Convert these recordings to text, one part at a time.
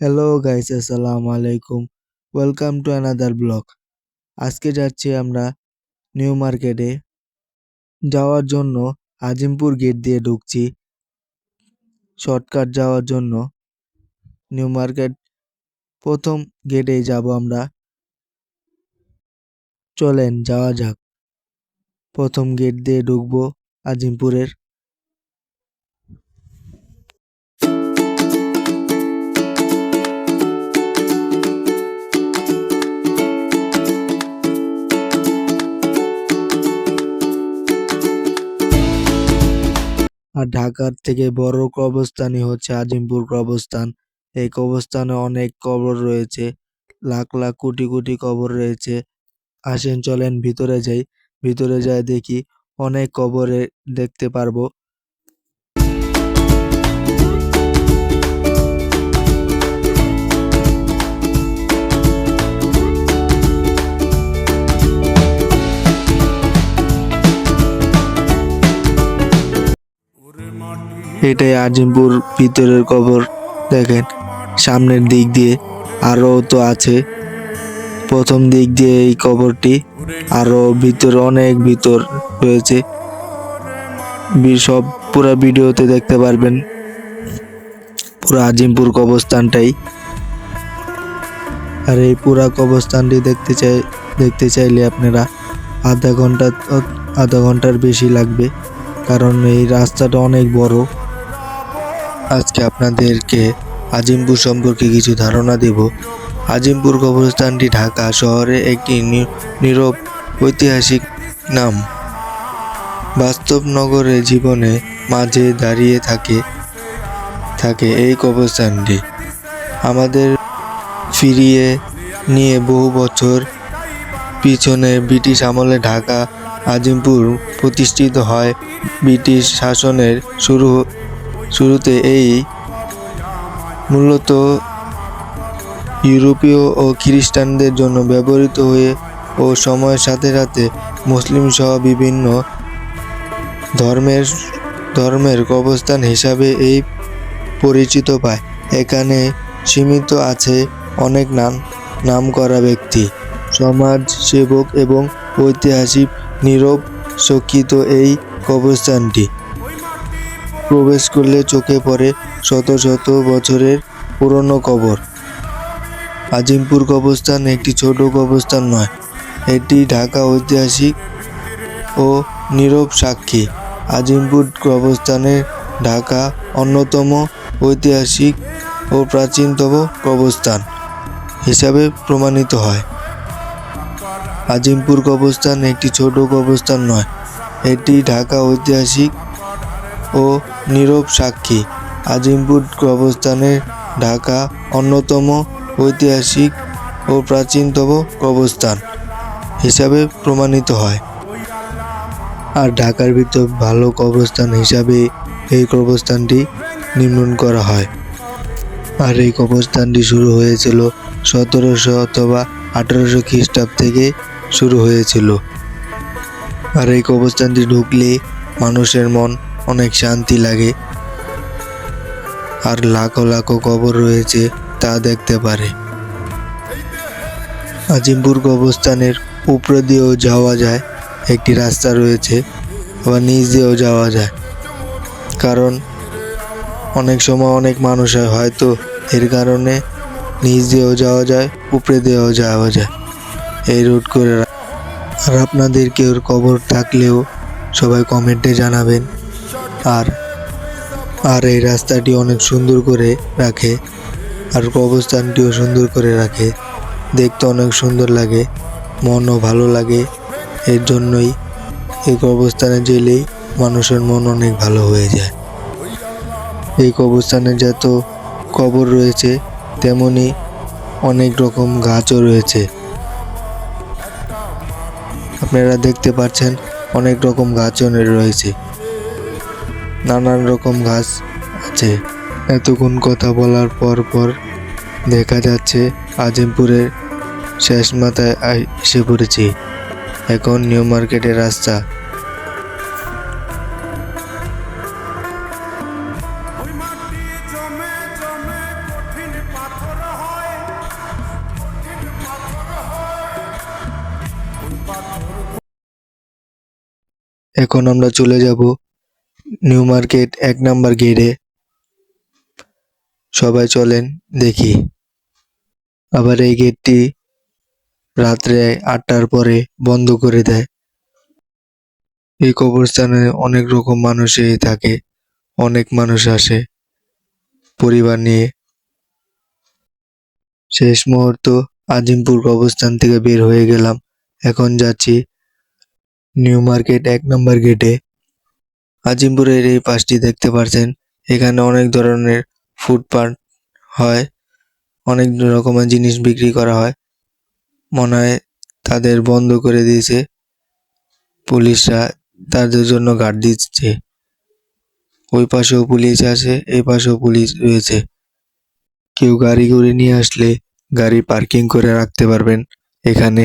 Hello guys আসসালামু আলাইকুম welcome to another blog আজকে যাচ্ছি আমরা নিউ মার্কেটে। যাওয়ার জন্য আজিমপুর গেট দিয়ে ঢুকছি। শর্টকাট যাওয়ার জন্য। নিউ মার্কেট প্রথম গেটেই যাব আমরা। চলেন, যাওয়া যাক। প্রথম গেট দিয়ে ঢুকবো আজিমপুরের। আর ঢাকার থেকে বড় কবরস্থানই হচ্ছে আজিমপুর কবরস্থান। এই কবরস্থানে অনেক কবর রয়েছে, লাখ লাখ কোটি কোটি কবর রয়েছে। আসেন, চলেন ভিতরে যাই। ভিতরে যাই দেখি অনেক কবরে দেখতে পারব। এটাই আজিমপুর ভিতরের কবর, দেখেন। সামনের দিক দিয়ে আরও তো আছে। প্রথম দিক দিয়ে এই কবরটি আরও ভিতরে, অনেক ভিতর রয়েছে। সব পুরো ভিডিওতে দেখতে পারবেন। পুরো আজিমপুর কবরস্থানটাই। আর এই পুরা কবরস্থানটি দেখতে চাই দেখতে চাইলে আপনারা আধা ঘণ্টা আধা ঘণ্টার বেশি লাগবে। কারণ এই রাস্তাটা অনেক বড়। আজকে আপনাদেরকে আজিমপুর সম্পর্কে কিছু ধারণা দেব। আজিমপুর কবরস্থানটি ঢাকা শহরে একটি নীরব ঐতিহাসিক নাম। বাস্তব নগরের জীবনে মাঝে দাঁড়িয়ে থাকে থাকে এই কবরস্থানটি। আমাদের ফিরিয়ে নিয়ে বহু বছর পিছনে ব্রিটিশ আমলে ঢাকা, আজিমপুর প্রতিষ্ঠিত হয়। ব্রিটিশ শাসনের শুরু শুরুতে এই মূলত ইউরোপীয় ও খ্রিস্টানদের জন্য ব্যবহৃত হয়ে ও সময়ের সাথে সাথে মুসলিম সহ বিভিন্ন ধর্মের ধর্মের কবরস্থান হিসাবে এই পরিচিত পায়। এখানে সীমিত আছে অনেক নাম, নামকরা ব্যক্তি। সমাজ সেবক এবং ঐতিহাসিক নীরব শোকিত এই কবরস্থানটি। প্রবেশ করলে চোখে পড়ে শত শত বছরের পুরনো কবর। আজিমপুর কবরস্থান একটি ছোট কবরস্থান নয়, এটি ঢাকা ঐতিহাসিক ও নীরব সাক্ষী। আজিমপুর কবরস্থানের ঢাকা অন্যতম ঐতিহাসিক ও প্রাচীনতম কবরস্থান হিসাবে প্রমাণিত হয়। আজিমপুর কবরস্থান একটি ছোট কবরস্থান নয়, এটি ঢাকা ঐতিহাসিক ও নীরব সাক্ষী। আজিমপুর কবরস্থানের ঢাকা অন্যতম ঐতিহাসিক ও প্রাচীনতম কবরস্থান হিসাবে প্রমাণিত হয়। আর ঢাকার ভিতর ভালো কবরস্থান হিসাবে এই কবরস্থানটি নির্মাণ করা হয়। আর এই কবরস্থানটি শুরু হয়েছিল সতেরোশো অথবা আঠারোশো খ্রিস্টাব্দ থেকে শুরু হয়েছিল। আর এই কবরস্থানটি ঢুকলে মানুষের মন অনেক শান্তি লাগে। আর লাখো লাখো কবর রয়েছে তা দেখতে পারে। আজিমপুর কবরস্থানের উপরে দিয়েও যাওয়া যায়, একটি রাস্তা রয়েছে, আবার নিচ দিয়েও যাওয়া যায়। কারণ অনেক সময় অনেক মানুষ হয়, হয়তো এর কারণে নিচ দিয়েও যাওয়া যায়, উপরে দিয়েও যাওয়া যায়। এই রুট করে আর আপনাদের কেউ কবর থাকলেও সবাই কমেন্টে জানাবেন। আর আর এই রাস্তাটি অনেক সুন্দর করে রাখে, আর কবরস্থানটিও সুন্দর করে রাখে। দেখতে অনেক সুন্দর লাগে, মনও ভালো লাগে, এর জন্যই এই কবরস্থানে গেলেই মানুষের মন অনেক ভালো হয়ে যায়। এই কবরস্থানে যত কবর রয়েছে, তেমনি অনেক রকম গাছও রয়েছে। আপনারা দেখতে পাচ্ছেন অনেক রকম গাছও রয়েছে। নানান রকম ঘাস আছে। এতক্ষণ কথা বলার পর পর দেখা যাচ্ছে আজিমপুরের শেষ মাথায় এসে পড়েছি। এখন নিউ মার্কেটের রাস্তা। এখন আমরা চলে যাব নিউ মার্কেট এক নাম্বার গেটে সবাই চলেন, দেখি। আবার এই গেটটি রাত্রে আটটার পরে বন্ধ করে দেয়। এই কবরস্থানে অনেক রকম মানুষই থাকে, অনেক মানুষ আসে। পরিবার নিয়ে। শেষ মুহূর্ত আজিমপুর কবরস্থান থেকে বের হয়ে গেলাম। এখন যাচ্ছি নিউ মার্কেট এক নম্বর গেটে আজিমপুরের এই পাশটি দেখতে পারছেন। এখানে অনেক ধরনের ফুটপাত হয়। অনেক রকমের জিনিস বিক্রি করা হয়। মনে হয় তাদের বন্ধ করে দিয়েছে। পুলিশরা তাদের জন্য গার্ড দিচ্ছে। ওই পাশেও পুলিশ আছে, এই পাশেও পুলিশ রয়েছে। কেউ গাড়ি করে নিয়ে আসলে গাড়ি পার্কিং করে রাখতে পারবেন এখানে।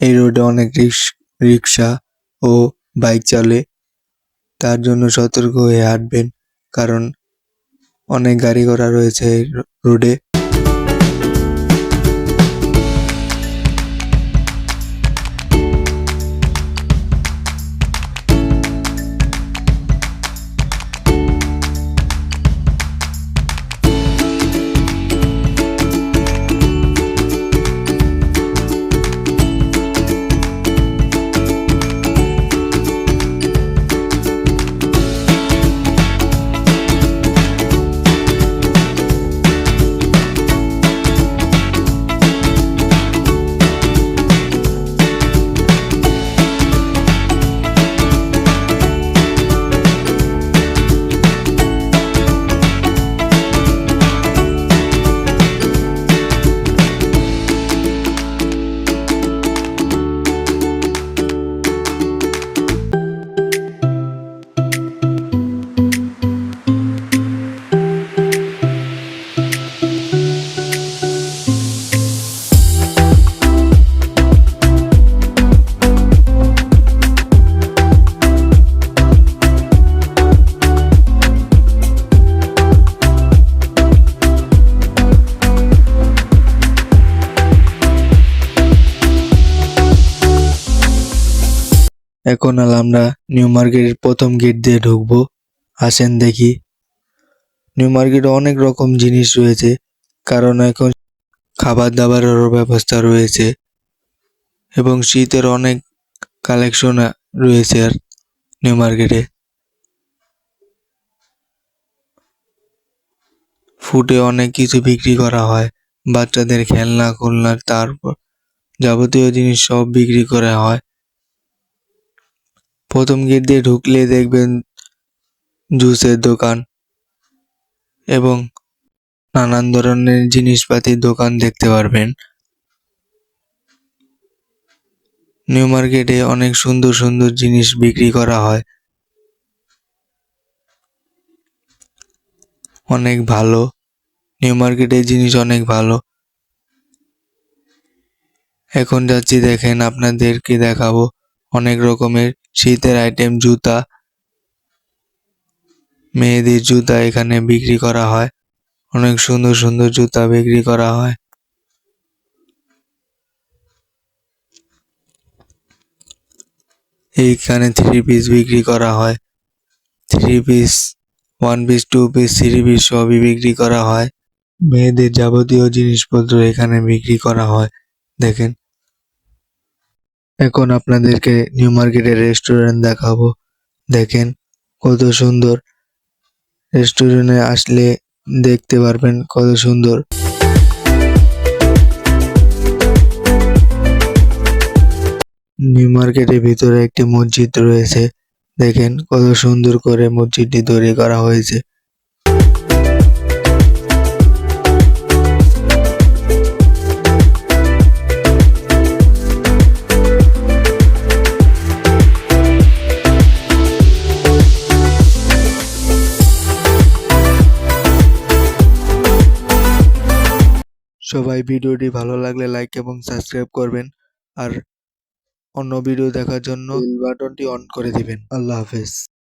এই রোডে অনেক রিক্স- রিক্সা ও বাইক চলে। তার জন্য সতর্ক হয়ে হাঁটবেন, কারণ অনেক গাড়ি ঘোড়া রয়েছে এই রোডে এখন আর আমরা নিউ মার্কেটের প্রথম গেট দিয়ে ঢুকবো। আসেন দেখি। নিউ মার্কেটে অনেক রকম জিনিস রয়েছে, কারণ এখন খাবার দাবারেরও ব্যবস্থা রয়েছে এবং শীতের অনেক কালেকশন রয়েছে আর নিউ মার্কেটে ফুটে অনেক কিছু বিক্রি করা হয়, বাচ্চাদের খেলনা খুলনা তারপর যাবতীয় জিনিস সব বিক্রি করা হয়। প্রথম গেট দিয়ে ঢুকলে দেখবেন জুসের দোকান এবং নানান ধরনের জিনিসপাতির দোকান দেখতে পারবেন। নিউ মার্কেটে অনেক সুন্দর সুন্দর জিনিস বিক্রি করা হয়। অনেক ভালো। নিউ মার্কেটের জিনিস অনেক ভালো। এখন যাচ্ছি দেখেন আপনাদেরকে দেখাবো অনেক রকমের শীতের আইটেম জুতা মেয়েদের জুতা এখানে বিক্রি করা হয়। অনেক সুন্দর সুন্দর জুতা বিক্রি করা হয়। এইখানে থ্রি পিস বিক্রি করা হয়। Three piece one piece two piece three piece সবই বিক্রি করা হয়। মেয়েদের যাবতীয় জিনিসপত্র এখানে বিক্রি করা হয়। দেখেন এখন আপনাদেরকে নিউ মার্কেটের রেস্টুরেন্ট দেখাবো। দেখেন, কত সুন্দর। রেস্টুরেন্টে আসলে দেখতে পারবেন কত সুন্দর। নিউ মার্কেটের ভিতরে একটি মসজিদ রয়েছে। দেখেন, কত সুন্দর করে মসজিদটি তৈরি করা হয়েছে। সবাই ভিডিওটি ভালো লাগলে লাইক এবং সাবস্ক্রাইব করবেন। আর অন্য ভিডিও দেখার জন্য বেল বাটনটি অন করে দিবেন। আল্লাহ হাফেজ।